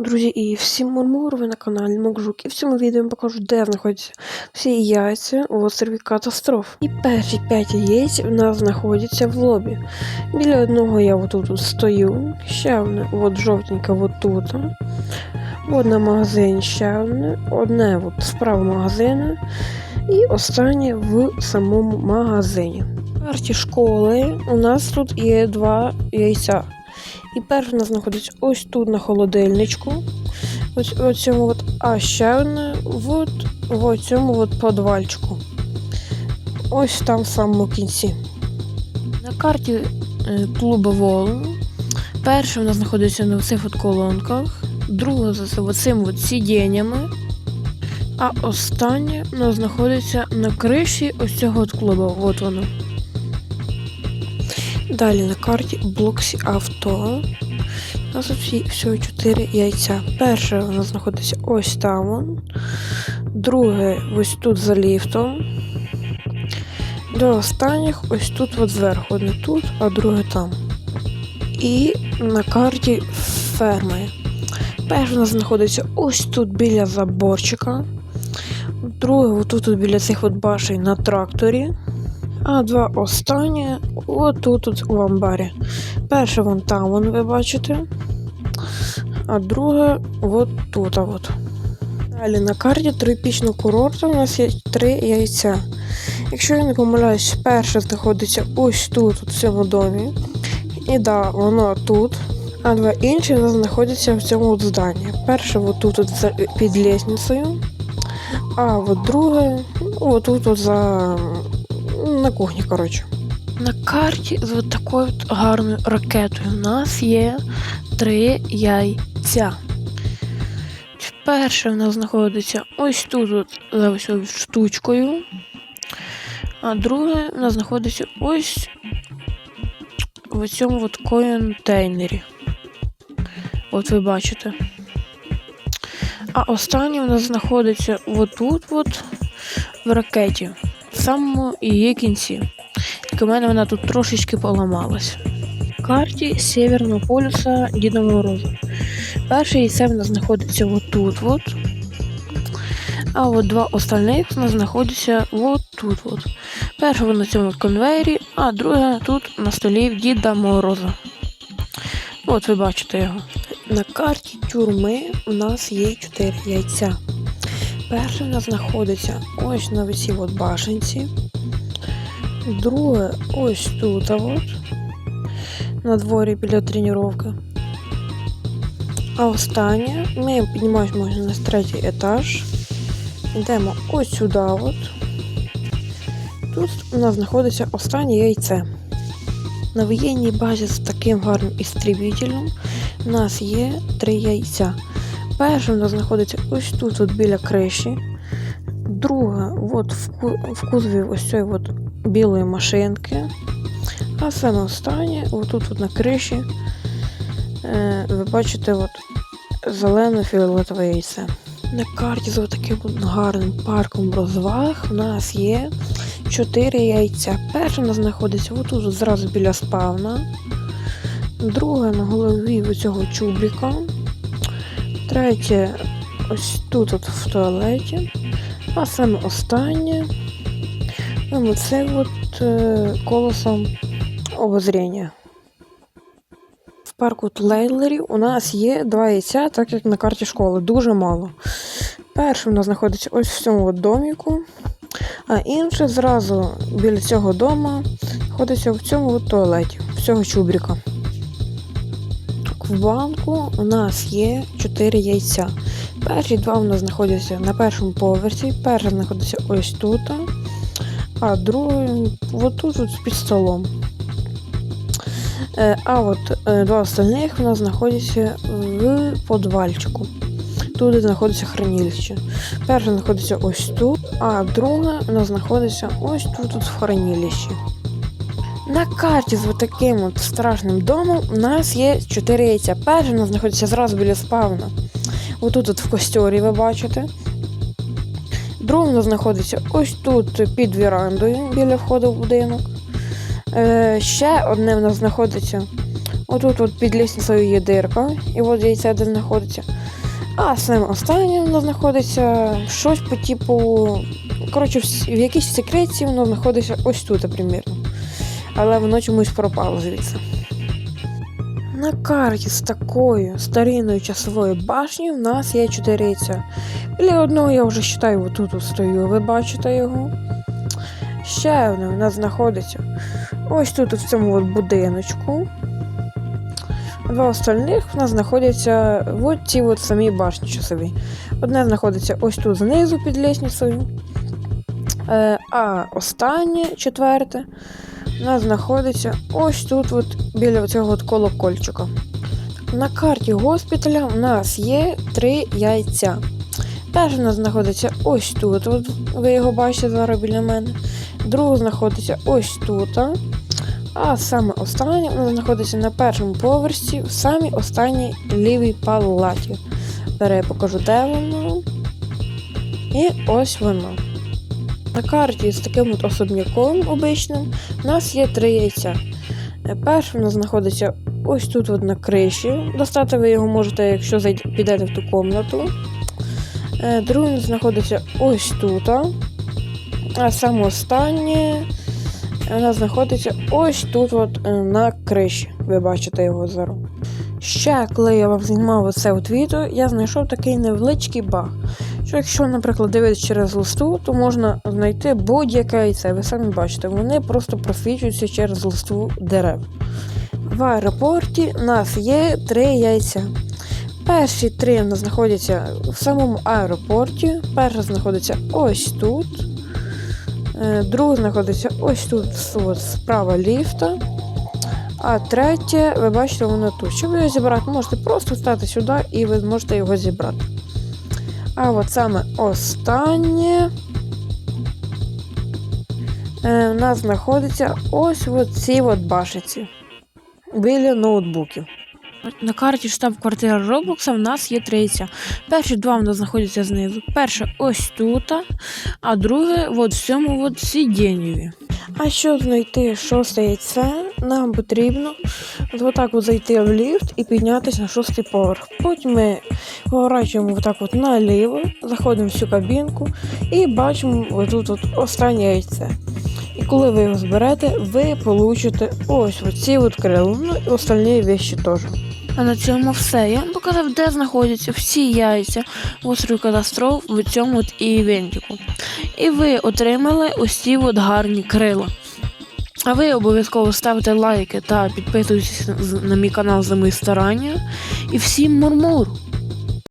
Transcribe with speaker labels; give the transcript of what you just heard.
Speaker 1: Друзі, і всім мурмур, ви на каналі Мокжук. І в цьому відео я вам покажу, де знаходяться всі яйця в острові катастроф. І перші 5 яєць у нас знаходяться в лобі. Біля одного я отут тут стою, ще одне, от жовтеньке от тут. Одне магазин ще одне, одне от справа магазину. І останнє в самому магазині. В карті школи у нас тут є два яйця. І перше у нас знаходиться ось тут на холодильничку. Ось в цьому от, а ще одне от, в цьому от подвальчику. Ось там в самому кінці. На карті е, клубу Волн. Перше у нас знаходиться на цих от колонках, друге за цим от сидіннями. А останнє у нас знаходиться на криші ось цього от клубу. От воно. Далі на карті Блоксі Авто. У нас тут всього 4 яйця. Перше нас знаходиться ось там. Друге ось тут за ліфтом. До останніх ось тут от зверху. Одне тут, а друге там. І на карті ферми. Перше нас знаходиться ось тут біля заборчика. Друге отут от біля цих от башень на тракторі. А два останні отут от у амбарі. Перше вон там, вон ви бачите. А друге от тут. От. Далі на карті тропічного курорту у нас є три яйця. Якщо я не помиляюсь, перше знаходиться ось тут, в цьому домі. І да, воно тут. А два інші у знаходяться в цьому от зданні. Перше от тут от під лісницею. А от друге, ну, отут от за на кухні, коротше. На карті з от такою от гарною ракетою у нас є три яйця. Перше в нас знаходиться ось тут от, за ось штучкою. А друге в нас знаходиться ось в цьому от контейнері. От ви бачите. А останнє у нас знаходиться отут от в ракеті самому її кінці. Як у мене вона тут трошечки поламалась. В карті Северного полюса Діда Мороза. Перше яйце в нас знаходиться отут. от. А от два остальних нас знаходяться от тут. от. Перше на цьому конвейері, а друге тут на столі в Діда Мороза. От ви бачите його. На карті тюрми у нас є 4 яйця. Перше у нас знаходиться ось на цій от башенці. Друге ось тут, от, на дворі біля тренування. А останнє ми піднімаємося на третій етаж. Йдемо ось сюди. От. Тут у нас знаходиться останнє яйце. На воєнній базі з таким гарним істрібітелем у нас є три яйця. Перше у нас знаходиться ось тут, от біля криші. Друга от в, ку- в кузові ось цієї от білої машинки. А саме останнє, отут от на криші, е, ви бачите от зелено-фіолетове яйце. На карті з таким гарним парком розваг у нас є 4 яйця. Перше у нас знаходиться отут зразу біля спавна. Друге на голові цього чубріка. Третє ось тут от в туалеті. А саме останнє. ну, Це от е, колесом обозріння. В парку Тлейлерів у нас є два яйця, так як на карті школи. Дуже мало. Перше нас знаходиться ось в цьому от доміку, а інше зразу біля цього дома знаходиться в цьому от туалеті, в цього чубріка. В банку у нас є 4 яйця. Перші два у нас знаходяться на першому поверсі. Перше знаходиться ось тут, а друге отут от під столом. Е, А от е, два остальних у нас знаходяться в подвальчику. Тут знаходиться хранилище. Перше знаходиться ось тут, а друге у нас знаходиться ось тут от в хранилищі. На карті з таким от страшним домом у нас є 4 яйця. Перше у нас знаходиться зразу біля спавна. Отут от в костьорі ви бачите. Друге у нас знаходиться ось тут під вірандою біля входу в будинок. Е, ще одне у нас знаходиться Отут от під лісницею є дирка, і от яйце де знаходиться. А саме останнє воно знаходиться щось по типу. Коротше, в, якійсь секреті воно знаходиться ось тут, примірно. Але воно чомусь пропало звідси. На карті з такою старинною часовою башнею в нас є чотири яйця. Біля одного я вже вважаю, отут от стою, ви бачите його. Ще одне в нас знаходиться ось тут, в цьому от будиночку. Два остальних в нас знаходяться от цій от самій башні часовій. Одне знаходиться ось тут знизу під лісницею. Е, а останнє, четверте, нас знаходиться ось тут, от, біля цього колокольчика. На карті госпіталя у нас є три яйця. Перше у нас знаходиться ось тут, от, ви його бачите зараз біля мене. Друге знаходиться ось тут. А саме останнє воно знаходиться на першому поверсі, в самій останній лівій палаті. Зараз я покажу, де воно. І ось воно. На карті з таким от особняком обичним у нас є три яйця. Е, Перше воно знаходиться ось тут от на криші. Достати ви його можете, якщо підете в ту комнату. Е, Друге знаходиться ось тут. А саме останнє вона знаходиться ось тут от е, на криші. Ви бачите його зараз. Ще, коли я вам знімав оце от відео, я знайшов такий невеличкий баг. Що якщо, наприклад, дивитися через листу, то можна знайти будь-яке яйце. Ви самі бачите, вони просто просвічуються через листву дерев. В аеропорті у нас є три яйця. Перші три знаходяться в самому аеропорті. Перше знаходиться ось тут. Е, Друге знаходиться ось тут справа ліфта. А третє, ви бачите, воно тут. Щоб його зібрати, можете просто встати сюди і ви зможете його зібрати. А от саме останнє е, у нас знаходиться ось в от башиці біля ноутбуків. На карті штаб-квартира Роблокса в нас є яйця. Перші два в нас знаходяться знизу. Перше ось тут, а друге от в цьому от сидіннєві. А щоб знайти шосте яйце, нам потрібно от отак от зайти в ліфт і піднятися на шостий поверх. Потім ми поворачуємо отак от наліво, заходимо в цю кабінку і бачимо отут от останнє яйце. І коли ви його зберете, ви получите ось оці от крила, ну і остальні вещі теж. А на цьому все. Я вам показав, де знаходяться всі яйця острів катастроф в цьому от івентіку. І ви отримали ці от гарні крила. А ви обов'язково ставте лайки та підписуйтесь на мій канал за мої старання. І всім мурмур!